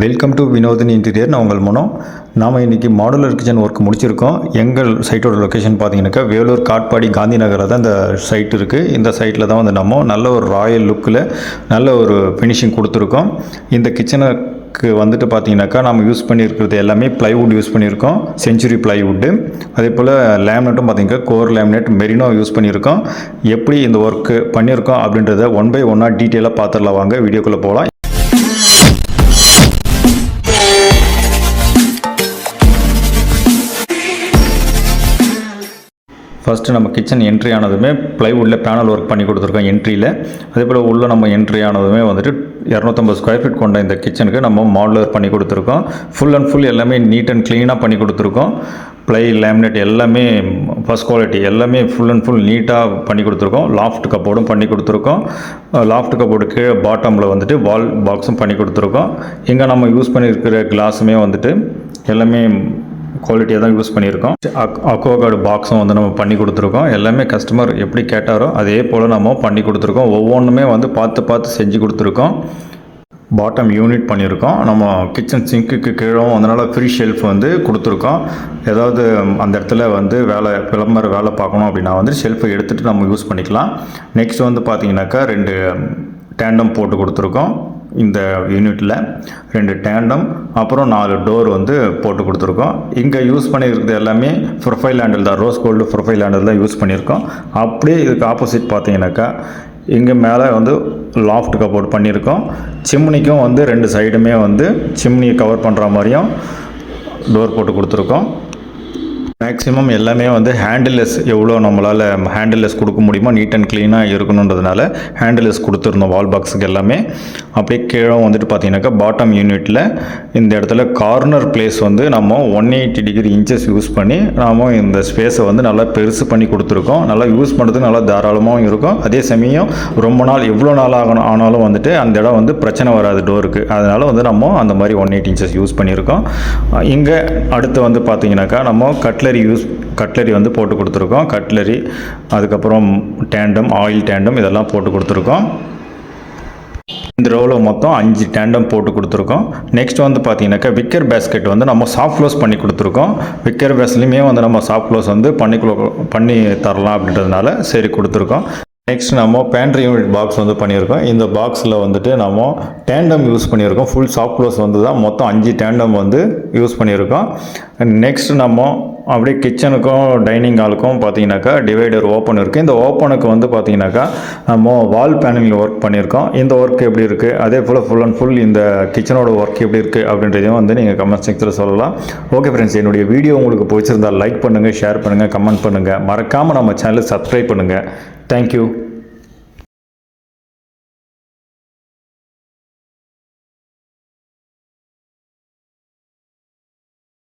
Welcome to Vinothan interior நான் உங்கள் மனோ. நாம் இன்றைக்கி மாடுலர் கிச்சன் ஒர்க் முடிச்சிருக்கோம். எங்கள் சைட்டோட லொக்கேஷன் பார்த்தீங்கன்னாக்கா வேலூர் காட்பாடி காந்தி நகரில் தான் இந்த சைட் இருக்குது இந்த சைட்டில் தான் வந்து நம்ம நல்ல ஒரு ராயல் லுக்கில் நல்ல ஒரு ஃபினிஷிங் கொடுத்துருக்கோம். இந்த கிச்சனுக்கு வந்துட்டு பார்த்தீங்கன்னாக்கா நம்ம யூஸ் பண்ணியிருக்கிறது எல்லாமே ப்ளைவுட் யூஸ் பண்ணியிருக்கோம். செஞ்சுரி ப்ளைவுட்டு அதே போல் லேமினேட்டும் பார்த்தீங்கன்னா கோர் லேமினேட் மெரினோ யூஸ் பண்ணியிருக்கோம். எப்படி இந்த ஒர்க்கு பண்ணியிருக்கோம் அப்படின்றத ஒன் பை ஒன்னாக டீட்டெயிலாக பார்த்துடலாம். வாங்க வீடியோக்குள்ளே போகலாம். ஃபஸ்ட்டு நம்ம கிச்சன் என்ட்ரி ஆனதுமே ப்ளைவுட்டில் பேனல் ஒர்க் பண்ணி கொடுத்துருக்கோம் என்ட்ரியில் அதே போல் உள்ளே நம்ம என்ட்ரி ஆனதுமே வந்துட்டு இரநூத்தம்பது ஸ்கொயர் ஃபீட் கொண்ட இந்த கிச்சனுக்கு நம்ம மாடுலர் பண்ணி கொடுத்துருக்கோம். ஃபுல் அண்ட் ஃபுல் எல்லாமே நீட் அண்ட் க்ளீனாக பண்ணி கொடுத்துருக்கோம். ப்ளை லேமினேட் எல்லாமே ஃபஸ்ட் குவாலிட்டி எல்லாமே ஃபுல் அண்ட் ஃபுல் நீட்டாக பண்ணி கொடுத்துருக்கோம். லாஃப்ட் கப்போர்டும் பண்ணி கொடுத்துருக்கோம். லாஃப்ட் கப்போர்டு கீழே பாட்டமில் வந்துட்டு வால் பாக்ஸும் பண்ணி கொடுத்துருக்கோம். இங்கே நம்ம யூஸ் பண்ணியிருக்கிற கிளாஸுமே வந்துட்டு எல்லாமே குவாலிட்டியாக தான் யூஸ் பண்ணியிருக்கோம். அக்வாகார்டு பாக்ஸும் வந்து நம்ம பண்ணி கொடுத்துருக்கோம். எல்லாமே கஸ்டமர் எப்படி கேட்டாரோ அதே போல் நம்ம பண்ணி கொடுத்துருக்கோம். ஒவ்வொன்றுமே வந்து பார்த்து பார்த்து செஞ்சு கொடுத்துருக்கோம். பாட்டம் யூனிட் பண்ணியிருக்கோம். நம்ம கிச்சன் சிங்க்குக்கு கீழும் அதனால் ஃப்ரீ ஷெல்ஃப் வந்து கொடுத்துருக்கோம். ஏதாவது அந்த இடத்துல வந்து வேலை விளம்பர வேலை பார்க்கணும் அப்படின்னா வந்து ஷெல்ஃபை எடுத்துகிட்டு நம்ம யூஸ் பண்ணிக்கலாம். நெக்ஸ்ட் வந்து பார்த்தீங்கன்னாக்கா ரெண்டு டேண்டம் போட்டு கொடுத்துருக்கோம். இந்த யூனிட்டில் ரெண்டு டேண்டம் அப்புறம் நாலு டோர் வந்து போட்டு கொடுத்துருக்கோம். இங்கே யூஸ் பண்ணியிருக்கிறது எல்லாமே ப்ரொஃபைல் ஹேண்டில் தான். ரோஸ் கோல்டு ப்ரொஃபைல் ஹேண்டில் தான் யூஸ் பண்ணியிருக்கோம். அப்படியே இதுக்கு ஆப்போசிட் பார்த்தீங்கன்னாக்கா இங்கே மேலே வந்து லாஃப்ட் கப்போர்ட் பண்ணியிருக்கோம். சிம்னிக்கும் வந்து ரெண்டு சைடுமே வந்து சிம்னியை கவர் பண்ணுற மாதிரியும் டோர் போட்டு கொடுத்துருக்கோம். மேக்ஸிமம் எல்லாமே வந்து ஹேண்டில்லெஸ் எவ்வளோ நம்மளால் ஹேண்டில்லெஸ் கொடுக்க முடியுமோ நீட் அண்ட் க்ளீனாக இருக்கணுன்றதுனால ஹேண்டில்லெஸ் கொடுத்துருந்தோம் வால் பாக்ஸுக்கு எல்லாமே. அப்படியே கீழே வந்துட்டு பார்த்தீங்கன்னாக்கா பாட்டம் யூனிட்டில் இந்த இடத்துல கார்னர் பிளேஸ் வந்து நம்ம one eighty degree inches use பண்ணி நாம் இந்த ஸ்பேஸை வந்து நல்லா பெருசு பண்ணி கொடுத்துருக்கோம். நல்லா யூஸ் பண்ணுறதுக்கு நல்லா தாராளமாகவும் இருக்கும். அதே சமயம் ரொம்ப நாள் எவ்வளோ நாள் ஆகணும் ஆனாலும் வந்துட்டு அந்த இடம் வந்து பிரச்சனை வராது டோருக்கு அதனால் வந்து நம்ம அந்த மாதிரி ஒன் எயிட் இன்ச்சஸ் யூஸ் பண்ணியிருக்கோம். இங்கே அடுத்து வந்து பார்த்தீங்கன்னாக்கா நம்ம கட்லரி யூஸ் கட்லரி வந்து போட்டு கொடுத்துருக்கோம். கட்லரி அதுக்கப்புறம் டேண்டம் ஆயில் டேண்டம் இதெல்லாம் போட்டு கொடுத்துருக்கோம். இந்த ரோவில் மொத்தம் அஞ்சு டேண்டம் போட்டு கொடுத்துருக்கோம். நெக்ஸ்ட் வந்து பார்த்தீங்கன்னாக்கா விக்கர் பேஸ்கெட் வந்து நம்ம சாஃப்ட் க்ளோஸ் பண்ணி கொடுத்துருக்கோம். விக்கர் பேஸ்லேயுமே வந்து நம்ம சாஃப்ட் க்ளோஸ் வந்து பண்ணி பண்ணி தரலாம் அப்படின்றதுனால சரி கொடுத்துருக்கோம். நெக்ஸ்ட் நம்ம பேண்ட்ரி யூனிட் பாக்ஸ் வந்து பண்ணியிருக்கோம். இந்த பாக்ஸில் வந்துட்டு நம்ம டேண்டம் யூஸ் பண்ணியிருக்கோம். ஃபுல் சாஃப்ட் க்ளோஸ் வந்து தான் மொத்தம் அஞ்சு டேண்டம் வந்து யூஸ் பண்ணியிருக்கோம். நெக்ஸ்ட் நம்ம அப்படியே கிச்சனுக்கும் டைனிங் ஹாலுக்கும் பார்த்தீங்கன்னாக்கா டிவைடர் ஓப்பன் இருக்குது இந்த ஓப்பனுக்கு வந்து பார்த்தீங்கன்னாக்கா நம்ம வால் பேனலில் ஒர்க் பண்ணியிருக்கோம். இந்த ஒர்க் எப்படி இருக்குது அதே போல் ஃபுல் அண்ட் ஃபுல் இந்த கிச்சனோட ஒர்க் எப்படி இருக்குது அப்படின்றதையும் வந்து நீங்கள் கமெண்ட் செக்ஷனில் சொல்லலாம். ஓகே ஃப்ரெண்ட்ஸ் என்னுடைய வீடியோ உங்களுக்கு பிடிச்சிருந்தால் லைக் பண்ணுங்கள் ஷேர் பண்ணுங்கள் கமெண்ட் பண்ணுங்கள் மறக்காமல் நம்ம சேனலை சப்ஸ்கிரைப் பண்ணுங்கள் Thank you.